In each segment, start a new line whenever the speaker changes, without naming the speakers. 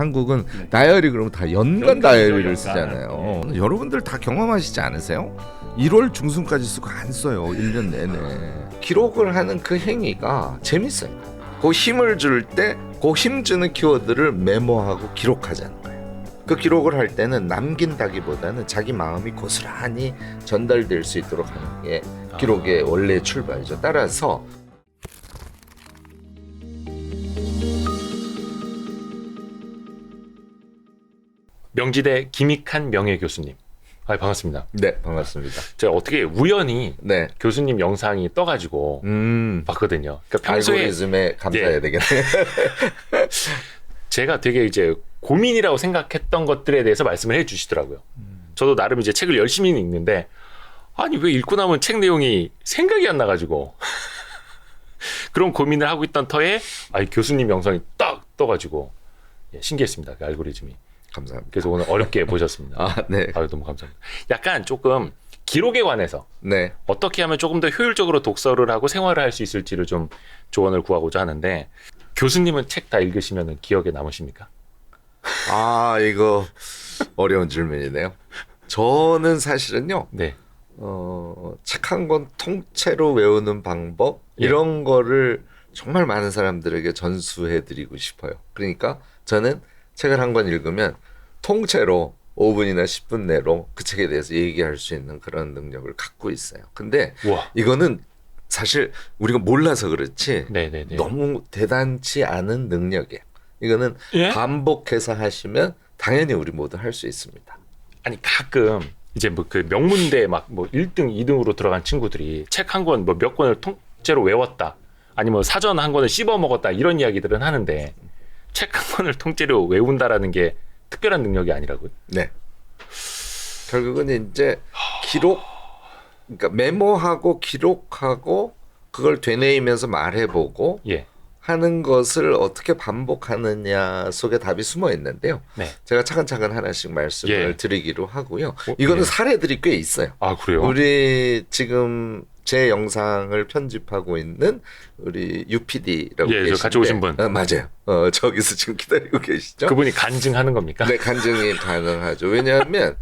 한국은
네.
다이어리 그러면 다 연간 다이어리를. 쓰잖아요. 여러분들 다 경험하시지 않으세요? 1월 중순까지 쓰고 안 써요. 1년 내내. 기록을 하는 그 행위가 재밌어요. 그 힘을 줄 때 그 힘 주는 키워드를 메모하고 기록하자는 거예요. 그 기록을 할 때는 남긴다기보다는 자기 마음이 고스란히 전달될 수 있도록 하는 게 기록의 원래 출발이죠. 따라서
명지대 김익한 명예 교수님. 아 반갑습니다.
네 반갑습니다.
제가 어떻게 우연히
네.
교수님 영상이 떠가지고
음.
봤거든요. 그러니까 평소에
알고리즘에 감사해야
예.
되겠네.
제가 되게 이제 고민이라고 생각했던 것들에 대해서 말씀을 해주시더라고요. 저도 나름 이제 책을 열심히 읽는데 아니 왜 읽고 나면 책 내용이 생각이 안 나가지고 그런 고민을 하고 있던 터에 아 교수님 영상이 딱 떠가지고 예, 신기했습니다. 그 알고리즘이.
감사합니다.
그래서 오늘 어렵게 보셨습니다.
아, 네.
아유 너무 감사합니다. 약간 조금 기록에 관해서
네.
어떻게 하면 조금 더 효율적으로 독서를 하고 생활을 할 수 있을지를 좀 조언을 구하고자 하는데 교수님은 책 다 읽으시면 기억에 남으십니까?
아, 이거 어려운 질문이네요. 저는 사실은요.
네.
어, 책 한 권 통째로 외우는 방법
예.
이런 거를 정말 많은 사람들에게 전수해 드리고 싶어요. 그러니까 저는 책을 한 권 읽으면 통째로 5분이나 10분 내로 그 책에 대해서 얘기할 수 있는 그런 능력을 갖고 있어요. 근데
우와.
이거는 사실 우리가 몰라서 그렇지
네네네.
너무 대단치 않은 능력이에요. 이거는
예?
반복해서 하시면 당연히 우리 모두 할 수 있습니다.
아니 가끔 이제 뭐 그 명문대 막 뭐 1등, 2등으로 들어간 친구들이 책 한 권 뭐 몇 권을 통째로 외웠다. 아니면 사전 한 권을 씹어 먹었다 이런 이야기들은 하는데 책 한 권을 통째로 외운다라는 게 특별한 능력이 아니라고요.
네. 결국은 이제 기록, 그러니까 메모하고 기록하고 그걸 되뇌이면서 말해보고
예.
하는 것을 어떻게 반복하느냐 속에 답이 숨어 있는데요.
네.
제가 차근차근 하나씩 말씀을
예.
드리기로 하고요.
어,
이거는
예.
사례들이 꽤 있어요.
아 그래요?
우리 지금 제 영상을 편집하고 있는 우리 UPD라고
예, 저
계신데
같이 오신 분.
어, 맞아요. 어, 저기서 지금 기다리고 계시죠?
그분이 간증하는 겁니까?
네, 간증이 가능하죠. 왜냐하면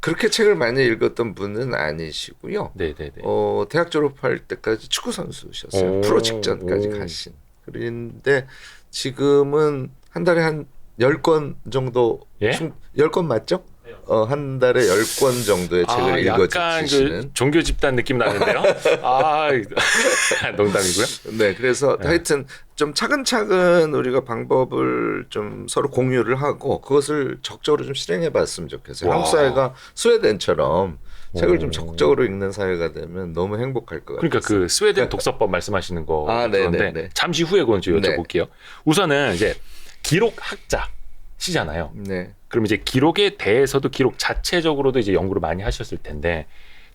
그렇게 책을 많이 읽었던 분은 아니시고요.
네네네.
어, 대학 졸업할 때까지 축구 선수셨어요.
오,
프로 직전까지
오.
가신. 그런데 지금은 한 달에 한 10건 정도
예?
충, 10건 맞죠? 어, 한 달에 10건 정도의 책을
아,
읽어
약간
주시는
그 종교 집단 느낌 나는데요. 아 농담이고요.
네, 그래서
네.
하여튼 좀 차근차근 우리가 방법을 좀 서로 공유를 하고 그것을 적극적으로 좀 실행해 봤으면 좋겠어요.
와.
한국 사회가 스웨덴처럼 책을 좀
오.
적극적으로 읽는 사회가 되면 너무 행복할 것 같아요.
그러니까 그 스웨덴 독서법 말씀하시는 거
아, 네,
그런데
네, 네.
잠시 후에 그건 좀
네.
여쭤볼게요. 우선은 이제 기록학자시잖아요.
네.
그럼 이제 기록에 대해서도 기록 자체적으로도 이제 연구를 많이 하셨을 텐데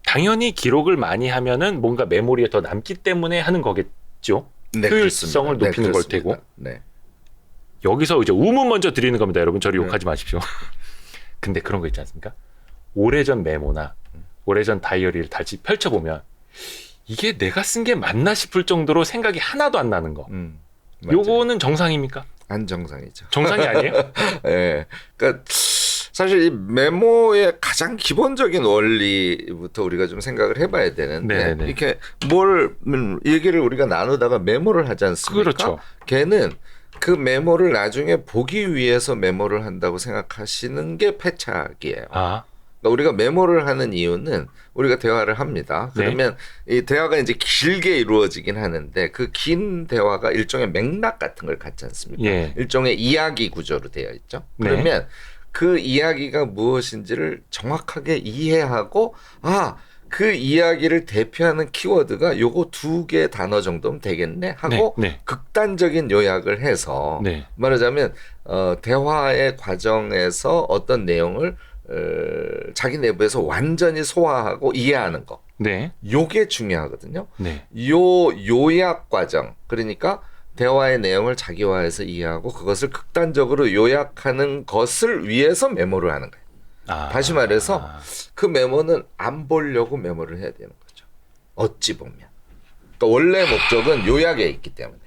당연히 기록을 많이 하면은 뭔가 메모리에 더 남기 때문에 하는 거겠죠.
네,
효율성을
그렇습니다.
높이는 걸
그렇습니다.
테고.
네.
여기서 이제 우문 먼저 드리는 겁니다. 여러분 저를
네.
욕하지 마십시오. 근데 그런 거 있지 않습니까? 오래전 메모나 오래전 다이어리를 다시 펼쳐보면 이게 내가 쓴 게 맞나 싶을 정도로 생각이 하나도 안 나는 거.
음. 맞아요.
요거는 정상입니까?
안 정상이죠.
정상이 아니에요?
예. 그러니까 사실 이 메모의 가장 기본적인 원리부터 우리가 좀 생각을 해봐야 되는데
네네네.
이렇게 뭘 음, 얘기를 우리가 나누다가 메모를 하지 않습니까?
그렇죠.
걔는 그 메모를 나중에 보기 위해서 메모를 한다고 생각하시는 게 패착이에요.
아,
그러니까 우리가 메모를 하는 이유는 우리가 대화를 합니다.
네.
그러면 이 대화가 이제 길게 이루어지긴 하는데 그 긴 대화가 일종의 맥락 같은 걸 갖지 않습니까?
예.
일종의 이야기 구조로 되어 있죠.
네.
그러면 그 이야기가 무엇인지를 정확하게 이해하고 아, 그 이야기를 대표하는 키워드가 요거 두 개 단어 정도면 되겠네 하고
네, 네.
극단적인 요약을 해서
네.
말하자면 어, 대화의 과정에서 어떤 내용을 어, 자기 내부에서 완전히 소화하고 이해하는 거.
네.
요게 중요하거든요.
네.
요 요약 과정. 그러니까 대화의 내용을 자기화해서 이해하고 그것을 극단적으로 요약하는 것을 위해서 메모를 하는 거예요.
아.
다시 말해서 그 메모는 안 보려고 메모를 해야 되는 거죠. 어찌 보면. 그러니까 원래 목적은 요약에 있기 때문에.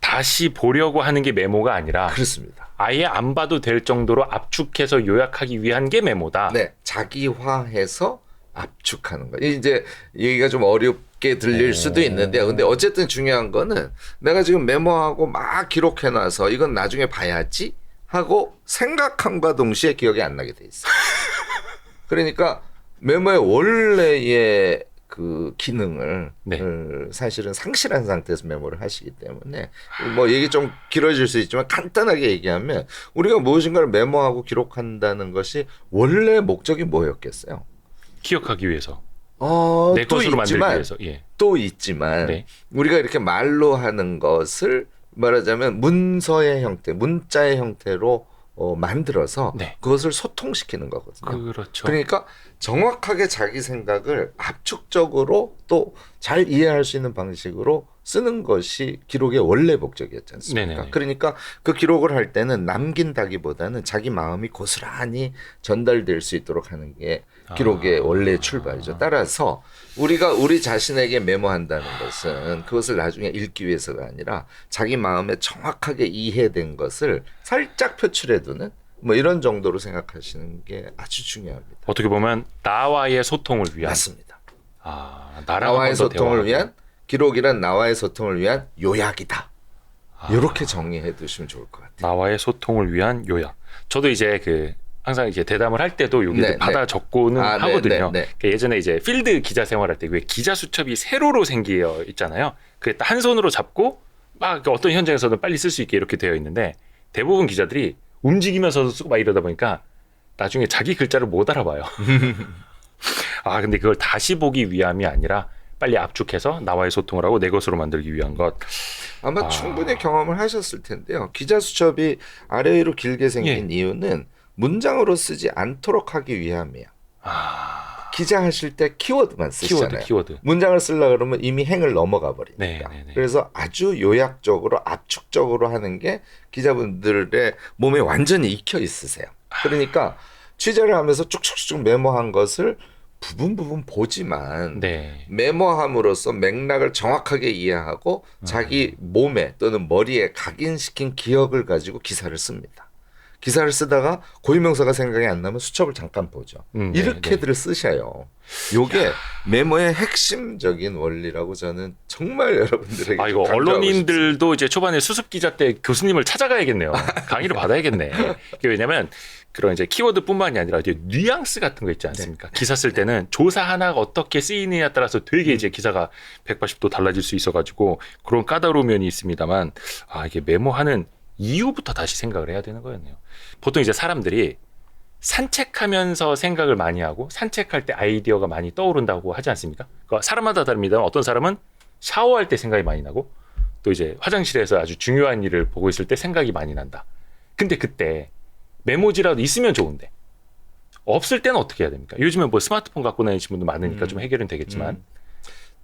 다시 보려고 하는 게 메모가 아니라
그렇습니다.
아예 안 봐도 될 정도로 압축해서 요약하기 위한 게 메모다.
네, 자기화해서 압축하는 거. 이제 얘기가 좀 어렵게 들릴
오.
수도 있는데요. 근데 어쨌든 중요한 거는 내가 지금 메모하고 막 기록해놔서 이건 나중에 봐야지 하고 생각함과 동시에 기억이 안 나게 돼 있어요. 그러니까 메모의 원래의 그 기능을
네.
을 사실은 상실한 상태에서 메모를 하시기 때문에 뭐 얘기 좀 길어질 수 있지만 간단하게 얘기하면 우리가 무엇인가를 메모하고 기록한다는 것이 원래 목적이 뭐였겠어요?
기억하기 위해서.
어, 내또
것으로 만들기
있지만
위해서. 예.
또 있지만
네.
우리가 이렇게 말로 하는 것을 말하자면 문서의 형태, 문자의 형태로 어, 만들어서
네.
그것을 소통시키는 거거든요.
그렇죠.
그러니까 정확하게 자기 생각을 압축적으로 또 잘 이해할 수 있는 방식으로 쓰는 것이 기록의 원래 목적이었지 않습니까?
네네네.
그러니까 그 기록을 할 때는 남긴다기보다는 자기 마음이 고스란히 전달될 수 있도록 하는 게 기록의
아.
원래 출발이죠. 따라서 우리가 우리 자신에게 메모한다는 것은 그것을 나중에 읽기 위해서가 아니라 자기 마음에 정확하게 이해된 것을 살짝 표출해두는 뭐 이런 정도로 생각하시는 게 아주 중요합니다.
어떻게 보면 나와의 소통을 위한
맞습니다.
아,
나와의 소통을
대화하고.
위한 기록이란 나와의 소통을 위한 요약이다.
아.
이렇게 정의해 두시면 좋을 것 같아요.
나와의 소통을 위한 요약. 저도 이제 그 항상 이제 대담을 할 때도 여기
네,
받아
네.
적고는
아, 네,
하거든요.
네, 네.
그 예전에 이제 필드 기자 생활할 때 왜 기자 수첩이 세로로 생기어 있잖아요. 그게 딱한 손으로 잡고 막 어떤 현장에서는 빨리 쓸 수 있게 이렇게 되어 있는데 대부분 기자들이 움직이면서 쓰고 막 이러다 보니까 나중에 자기 글자를 못 알아봐요. 아 근데 그걸 다시 보기 위함이 아니라 빨리 압축해서 나와의 소통을 하고 내 것으로 만들기 위한 것.
아마
아.
충분히 경험을 하셨을 텐데요. 기자 수첩이 아래 위로 길게 생긴 이유는 문장으로 쓰지 않도록 하기 위함이에요.
아
기자 하실 때 키워드만 쓰시잖아요.
키워드 키워드.
문장을 쓰려 그러면 이미 행을 넘어가 버리니까.
네, 네, 네.
그래서 아주 요약적으로 압축적으로 하는 게 기자분들의 몸에 완전히 익혀 있으세요. 그러니까 취재를 하면서 쭉쭉쭉 메모한 것을 부분 부분 보지만
네.
메모함으로써 맥락을 정확하게 이해하고 자기 몸에 또는 머리에 각인시킨 기억을 가지고 기사를 씁니다. 기사를 쓰다가 고유명사가 생각이 안 나면 수첩을 잠깐 보죠.
음, 네,
이렇게들 쓰셔요. 요게 메모의 핵심적인 원리라고 저는 정말 여러분들에게
아 이거 언론인들도 이제 초반에 수습 기자 때 교수님을 찾아가야겠네요. 강의를 받아야겠네. 왜냐면 그런 이제 키워드뿐만이 아니라 이제 뉘앙스 같은 거 있지 않습니까? 기사 쓸 때는 조사 하나가 어떻게 쓰이느냐에 따라서 되게 이제 기사가 180도 달라질 수 있어가지고 그런 까다로운 면이 있습니다만 아 이게 메모하는 이유부터 다시 생각을 해야 되는 거였네요. 보통 이제 사람들이 산책하면서 생각을 많이 하고 산책할 때 아이디어가 많이 떠오른다고 하지 않습니까? 그러니까 사람마다 다릅니다만 어떤 사람은 샤워할 때 생각이 많이 나고 또 이제 화장실에서 아주 중요한 일을 보고 있을 때 생각이 많이 난다. 근데 그때 메모지라도 있으면 좋은데 없을 때는 어떻게 해야 됩니까? 요즘에 뭐 스마트폰 갖고 다니시는 분도 많으니까
음.
좀 해결은 되겠지만
음.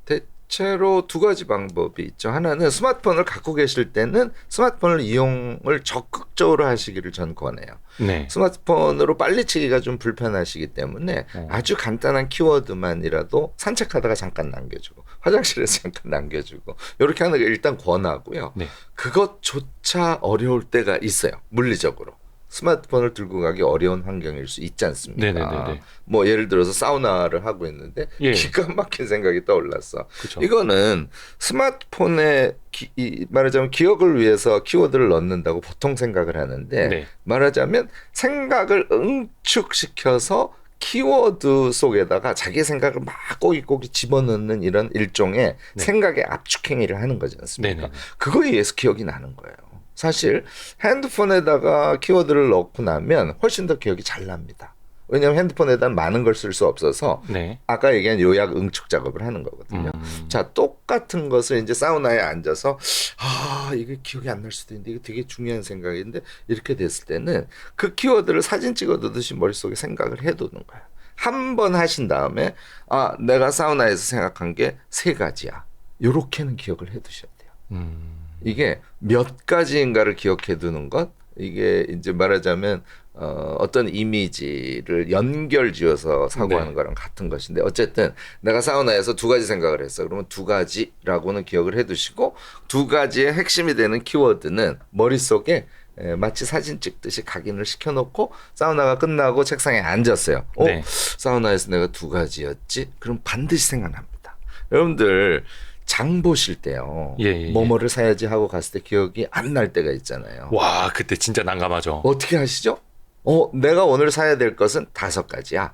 대 체로 두 가지 방법이 있죠. 하나는 스마트폰을 갖고 계실 때는 스마트폰을 이용을 적극적으로 하시기를 전 권해요.
네.
스마트폰으로 빨리 치기가 좀 불편하시기 때문에
어.
아주 간단한 키워드만이라도 산책하다가 잠깐 남겨주고 화장실에서 잠깐 남겨주고 이렇게 하는 게 일단 권하고요.
네.
그것조차 어려울 때가 있어요. 물리적으로. 스마트폰을 들고 가기 어려운 환경일 수 있지 않습니까?
네네네네.
뭐 예를 들어서 사우나를 하고 있는데
예.
기가 막힌 생각이 떠올랐어.
그렇죠.
이거는 스마트폰에 기, 이, 말하자면 기억을 위해서 키워드를 넣는다고 보통 생각을 하는데
네.
말하자면 생각을 응축시켜서 키워드 속에다가 자기 생각을 막 꼬깃꼬깃 집어넣는 이런 일종의
네.
생각의 압축 행위를 하는 거지 않습니까?
네네.
그거에 의해서 기억이 나는 거예요. 사실 핸드폰에다가 키워드를 넣고 나면 훨씬 더 기억이 잘 납니다. 왜냐하면 핸드폰에다 많은 걸 쓸 수 없어서
네.
아까 얘기한 요약 응축 작업을 하는 거거든요.
음.
자 똑같은 것을 이제 사우나에 앉아서 아 이게 기억이 안 날 수도 있는데 이게 되게 중요한 생각인데 이렇게 됐을 때는 그 키워드를 사진 찍어두듯이 머릿속에 생각을 해두는 거야. 한 번 하신 다음에 아 내가 사우나에서 생각한 게 세 가지야. 요렇게는 기억을 해두셔야 돼요.
음.
이게 몇 가지인가를 기억해 두는 것 이게 이제 말하자면 어, 어떤 이미지를 연결 지어서 사고하는
네.
거랑 같은 것인데 어쨌든 내가 사우나에서 두 가지 생각을 했어. 그러면 두 가지라고는 기억을 해두시고 두 가지의 핵심이 되는 키워드는 머릿속에 에, 마치 사진 찍듯이 각인을 시켜놓고 사우나가 끝나고 책상에 앉았어요. 어,
네.
사우나에서 내가 두 가지였지? 그럼 반드시 생각납니다. 여러분들 장 보실 때요.
예, 예, 예.
뭐뭐를 사야지 하고 갔을 때 기억이 안 날 때가 있잖아요.
와 그때 진짜 난감하죠.
어떻게 하시죠? 어, 내가 오늘 사야 될 것은 다섯 가지야.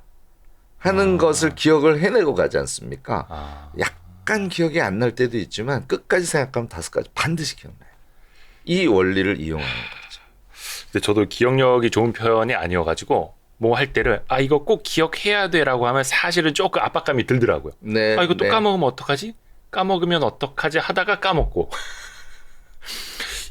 하는
아.
것을 기억을 해내고 가지 않습니까?
아,
약간 기억이 안 날 때도 있지만 끝까지 생각하면 다섯 가지 반드시 기억나요. 이 원리를 이용하는 거죠.
근데 저도 기억력이 좋은 편이 아니어가지고 뭐 할 때를 아 이거 꼭 기억해야 돼라고 하면 사실은 조금 압박감이 들더라고요.
네.
아 이거 또
네.
까먹으면 어떡하지? 까먹으면 어떡하지 하다가 까먹고.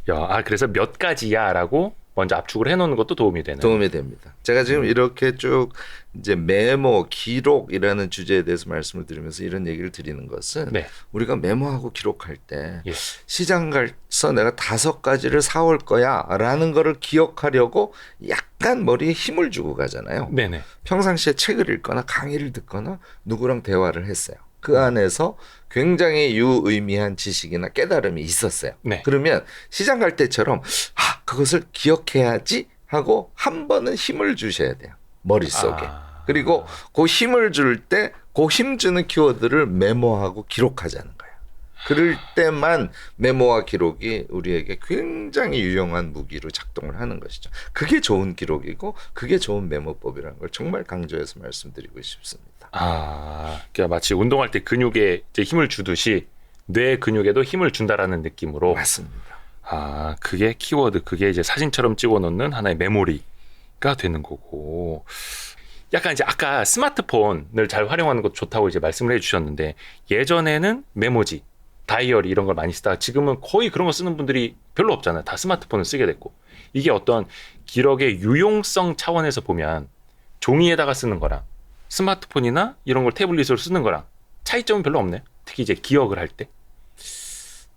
야, 아 그래서 몇 가지야 라고 먼저 압축을 해놓는 것도 도움이 되는.
도움이 됩니다. 제가 지금 이렇게 쭉 이제 메모, 기록이라는 주제에 대해서 말씀을 드리면서 이런 얘기를 드리는 것은
네.
우리가 메모하고 기록할 때
예.
시장 가서 내가 다섯 가지를 사올 거야라는 거를 기억하려고 약간 머리에 힘을 주고 가잖아요.
네네.
평상시에 책을 읽거나 강의를 듣거나 누구랑 대화를 했어요. 그 안에서 굉장히 유의미한 지식이나 깨달음이 있었어요.
네.
그러면 시장 갈 때처럼 아 그것을 기억해야지 하고 한 번은 힘을 주셔야 돼요. 머릿속에.
아.
그리고 그 힘을 줄 때 그 힘 주는 키워드를 메모하고 기록하자는 거예요. 그럴 때만 메모와 기록이 우리에게 굉장히 유용한 무기로 작동을 하는 것이죠. 그게 좋은 기록이고 그게 좋은 메모법이라는 걸 정말 강조해서 말씀드리고 싶습니다.
아, 그러니까 마치 운동할 때 근육에 이제 힘을 주듯이 뇌 근육에도 힘을 준다라는 느낌으로.
맞습니다.
아, 그게 키워드, 그게 이제 사진처럼 찍어 놓는 하나의 메모리가 되는 거고. 약간 이제 아까 스마트폰을 잘 활용하는 것 좋다고 이제 말씀을 해주셨는데 예전에는 메모지, 다이어리 이런 걸 많이 쓰다가 지금은 거의 그런 거 쓰는 분들이 별로 없잖아요. 다 스마트폰을 쓰게 됐고. 이게 어떤 기록의 유용성 차원에서 보면 종이에다가 쓰는 거랑 스마트폰이나 이런 걸 태블릿으로 쓰는 거랑 차이점은 별로 없네요. 특히 이제 기억을 할 때.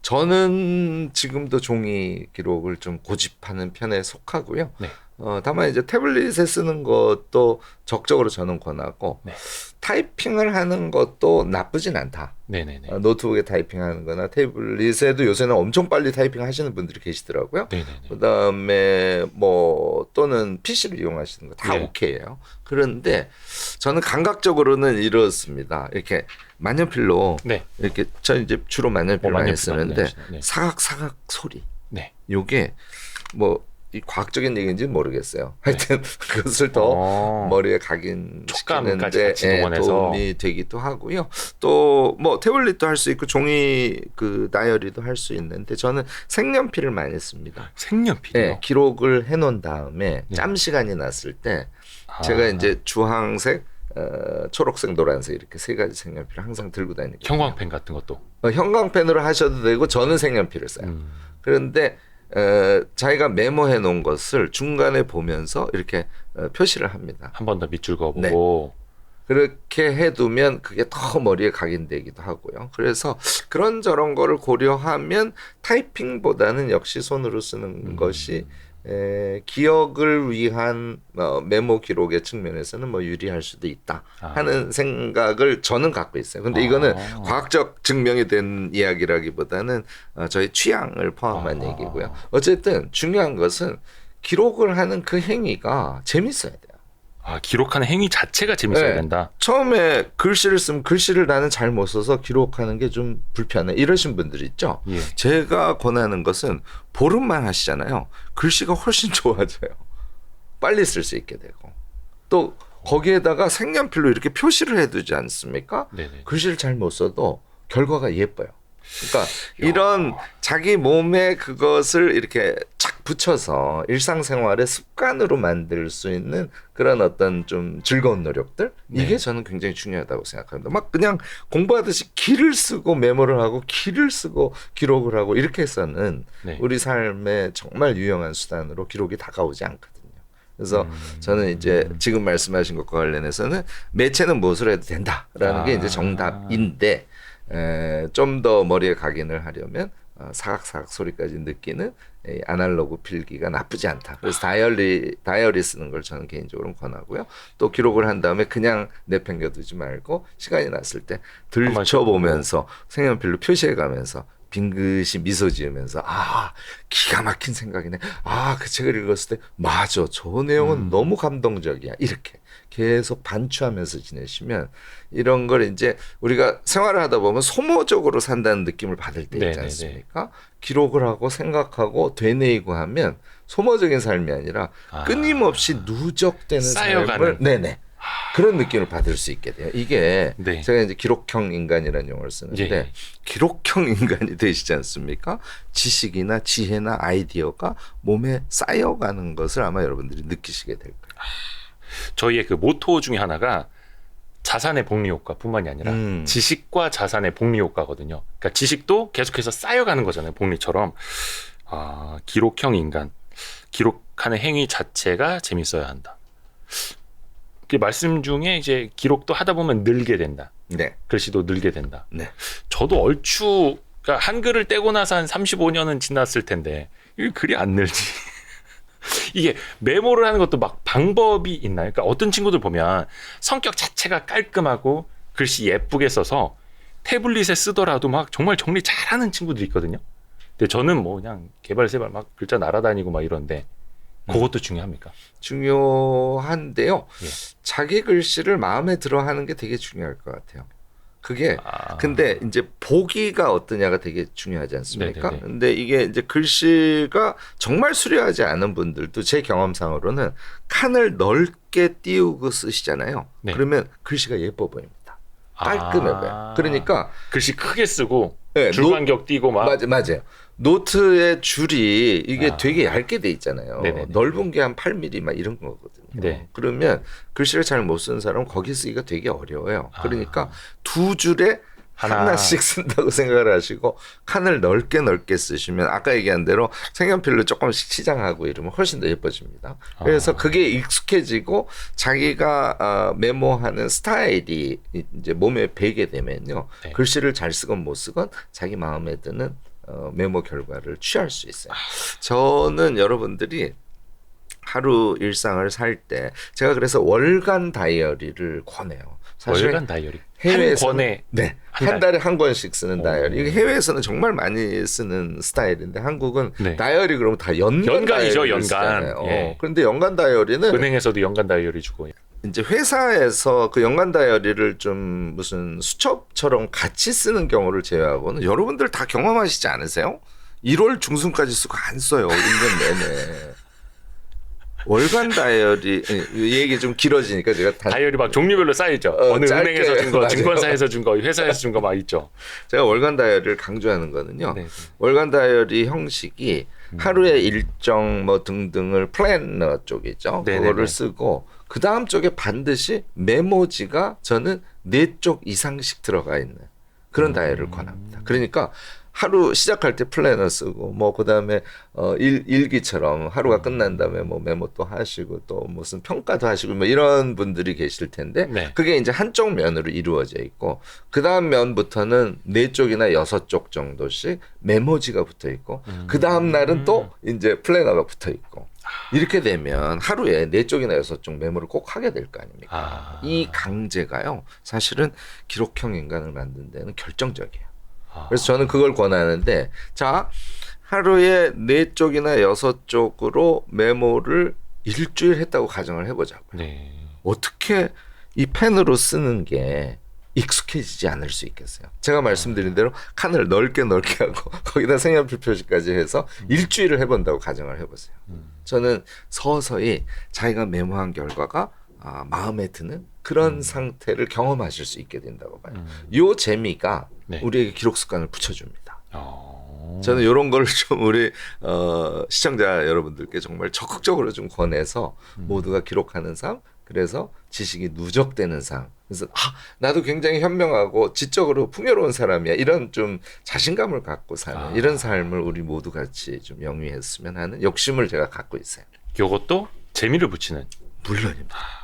저는 지금도 종이 기록을 좀 고집하는 편에 속하고요.
네.
어, 다만 이제 태블릿에 쓰는 것도 적극적으로 저는 권하고
네.
타이핑을 하는 것도 나쁘진 않다.
네네네.
어, 노트북에 타이핑하는 거나 태블릿에도 요새는 엄청 빨리 타이핑 하시는 분들이 계시더라고요.
네네네.
그다음에 뭐 또는 PC를 이용하시는 거다
예.
오케이예요. 그런데 저는 감각적으로는 이렇습니다. 이렇게 만년필로
네.
이렇게 저 이제 주로 만년필
뭐
많이 쓰는데
많이 하시네. 네.
사각 사각 소리
네.
요게 뭐 이 과학적인 얘기인지는 모르겠어요. 하여튼 그것을 더
네. 어.
머리에 각인시키는데 예. 도움이 되기도 하고요. 또 뭐 태블릿도 할 수 있고 종이 그 다이어리도 할 수 있는데 저는 색연필을 많이 씁니다.
색연필이요.
예, 기록을 해놓은 다음에
네.
짬 시간이 났을 때
아.
제가 이제 주황색, 어, 초록색, 노란색 이렇게 세 가지 색연필을 항상 들고 다니거든요.
형광펜 같은 것도.
어, 형광펜으로 하셔도 되고 저는 색연필을 써요.
음.
그런데 어, 자기가 메모해 놓은 것을 중간에 보면서 이렇게 어, 표시를 합니다.
한 번 더 밑줄 그어보고.
그렇게 해두면 그게 더 머리에 각인되기도 하고요. 그래서 그런 저런 거를 고려하면 타이핑보다는 역시 손으로 쓰는
음.
것이 에, 기억을 위한 어, 메모 기록의 측면에서는 뭐 유리할 수도 있다
아.
하는 생각을 저는 갖고 있어요. 근데 이거는
아.
과학적 증명이 된 이야기라기보다는 어, 저희 취향을 포함한
아.
얘기고요. 어쨌든 중요한 것은 기록을 하는 그 행위가 재밌어야 돼요.
아, 기록하는 행위 자체가 재밌어야
네.
된다.
처음에 글씨를 쓰면 글씨를 나는 잘 못 써서 기록하는 게 좀 불편해 이러신 분들 있죠.
예.
제가 권하는 것은 보름만 하시잖아요. 글씨가 훨씬 좋아져요. 빨리 쓸 수 있게 되고 또 거기에다가 색연필로 이렇게 표시를 해두지 않습니까?
네네.
글씨를 잘 못 써도 결과가 예뻐요. 그러니까 이런 자기 몸에 그것을 이렇게 착 붙여서 일상생활의 습관으로 만들 수 있는 그런 어떤 좀 즐거운 노력들 이게
네.
저는 굉장히 중요하다고 생각합니다. 막 그냥 공부하듯이 기를 쓰고 메모를 하고 기를 쓰고 기록을 하고 이렇게 해서는
네.
우리 삶에 정말 유용한 수단으로 기록이 다가오지 않거든요. 그래서
음.
저는 이제 지금 말씀하신 것과 관련해서는 매체는 무엇을 해도 된다라는 게
아.
이제 정답인데 좀 더 머리에 각인을 하려면 어, 사각사각 소리까지 느끼는 이 아날로그 필기가 나쁘지 않다. 그래서 다이어리 다이어리 쓰는 걸 저는 개인적으로 권하고요. 또 기록을 한 다음에 그냥 내팽겨두지 말고 시간이 났을 때 들춰보면서 색연필로 표시해가면서 빙긋이 미소 지으면서 아 기가 막힌 생각이네. 아 그 책을 읽었을 때 맞아 저 내용은
음.
너무 감동적이야. 이렇게 계속 반추하면서 지내시면 이런 걸 이제 우리가 생활을 하다 보면 소모적으로 산다는 느낌을 받을 때 있지
네네네.
않습니까? 기록을 하고 생각하고 되뇌이고 하면 소모적인 삶이 아니라
아.
끊임없이 누적되는
쌓여가는.
삶을 네네 그런 느낌을 받을 수 있게 돼요. 이게
네.
제가 이제 기록형 인간이라는 용어를 쓰는데
예.
기록형 인간이 되시지 않습니까? 지식이나 지혜나 아이디어가 몸에 쌓여가는 것을 아마 여러분들이 느끼시게 될 거예요.
저희의 그 모토 중에 하나가 자산의 복리 효과뿐만이 아니라
음.
지식과 자산의 복리 효과거든요. 그러니까 지식도 계속해서 쌓여가는 거잖아요. 복리처럼 아, 기록형 인간 기록하는 행위 자체가 재밌어야 한다. 그 말씀 중에 이제 기록도 하다 보면 늘게 된다.
네,
글씨도 늘게 된다.
네.
저도 얼추 그러니까 한글을 떼고 나서 한 35년은 지났을 텐데 이 글이 안 늘지. 이게 메모를 하는 것도 막 방법이 있나요? 그러니까 어떤 친구들 보면 성격 자체가 깔끔하고 글씨 예쁘게 써서 태블릿에 쓰더라도 막 정말 정리 잘하는 친구들이 있거든요. 근데 저는 뭐 그냥 개발세발 막 글자 날아다니고 막 이런데 그것도 중요합니까?
중요한데요.
예.
자기 글씨를 마음에 들어 하는 게 되게 중요할 것 같아요. 그게
아,
근데 이제 보기가 어떠냐가 되게 중요하지 않습니까?
네네네.
근데 이게 이제 글씨가 정말 수려하지 않은 분들도 제 경험상으로는 칸을 넓게 띄우고 쓰시잖아요.
네.
그러면 글씨가 예뻐 보입니다. 깔끔해
아.
보여요. 그러니까
글씨 크게 쓰고
네,
줄
노-
간격 띄고 막
맞아, 맞아요. 노트의 줄이 이게
아.
되게 얇게 돼 있잖아요.
네네네.
넓은 게 한 8mm 막 이런 거거든요.
네.
그러면 글씨를 잘 못 쓰는 사람은 거기 쓰기가 되게 어려워요.
아.
그러니까 두 줄에
하나.
하나. 씩 쓴다고 생각을 하시고 칸을 넓게 넓게 쓰시면 아까 얘기한 대로 색연필로 조금씩 치장하고 이러면 훨씬 더 예뻐집니다. 그래서
아.
그게 익숙해지고 자기가 어, 메모하는 스타일이 이제 몸에 배게 되면요.
네.
글씨를 잘 쓰건 못 쓰건 자기 마음에 드는 어, 메모 결과를 취할 수 있어요. 저는 여러분들이 하루 일상을 살 때 제가 그래서 월간 다이어리를 권해요. 사실
월간 다이어리
해외에서 네,
한
한,
달?
달에 한 권씩 쓰는
오.
다이어리. 이게 해외에서는 정말 많이 쓰는 스타일인데 한국은
네.
다이어리 그러면 다 연간
연간이죠, 연간. 예.
그런데 연간 다이어리는
은행에서도 연간 다이어리 주고
이제 회사에서 그 연간 다이어리를 좀 무슨 수첩처럼 같이 쓰는 경우를 제외하고는 여러분들 다 경험하시지 않으세요? 1월 중순까지 쓰고 안 써요. 1년 내내. 월간 다이어리 이 얘기 좀 길어지니까 제가 단,
다이어리 막 종류별로 쌓이죠.
어,
어느
짧게.
은행에서 준 거. 증권사에서 준 거, 회사에서 준 거 막 있죠.
제가 월간 다이어리를 강조하는 거는요.
네.
월간 다이어리 형식이
음.
하루의 일정 뭐 등등을 플래너 쪽이죠.
네네네.
그거를 쓰고 그 다음 쪽에 반드시 메모지가 저는 네 쪽 이상씩 들어가 있는 그런
음.
다이어리를 권합니다. 그러니까 하루 시작할 때 플래너 쓰고 뭐 그다음에 어 일, 일기처럼
음.
하루가 끝난 다음에 뭐 메모 또 하시고 또 무슨 평가도 하시고 뭐 이런 분들이 계실 텐데
네.
그게 이제 한쪽 면으로 이루어져 있고 그 다음 면부터는 네 쪽이나 여섯 쪽 정도씩 메모지가 붙어 있고
음.
그 다음 날은 또 이제 플래너가 붙어 있고 이렇게 되면 하루에 네 쪽이나 여섯 쪽 메모를 꼭 하게 될 거 아닙니까?
아.
이 강제가요 사실은 기록형 인간을 만드는 데는 결정적이에요.
아.
그래서 저는 그걸 권하는데 자 하루에 네 쪽이나 여섯 쪽으로 메모를 일주일 했다고 가정을 해보자고요.
네.
어떻게 이 펜으로 쓰는 게 익숙해지지 않을 수 있겠어요. 제가 말씀드린 대로 칸을 넓게 넓게 하고 거기다 색연필 표시까지 해서 일주일을 해본다고 가정을 해보세요.
음.
저는 서서히 자기가 메모한 결과가 아, 마음에 드는 그런 상태를 경험하실 수 있게 된다고 봐요.
음.
요 재미가
네.
우리에게 기록 습관을 붙여줍니다.
어.
저는 이런 거를 좀 우리 어, 시청자 여러분들께 정말 적극적으로 좀 권해서
음.
모두가 기록하는 삶, 그래서 지식이 누적되는 삶. 그래서 아 나도 굉장히 현명하고 지적으로 풍요로운 사람이야. 이런 좀 자신감을 갖고 사는
아.
이런 삶을 우리 모두 같이 좀 영위했으면 하는 욕심을 제가 갖고 있어요.
요것도 재미를 붙이는
물론입니다.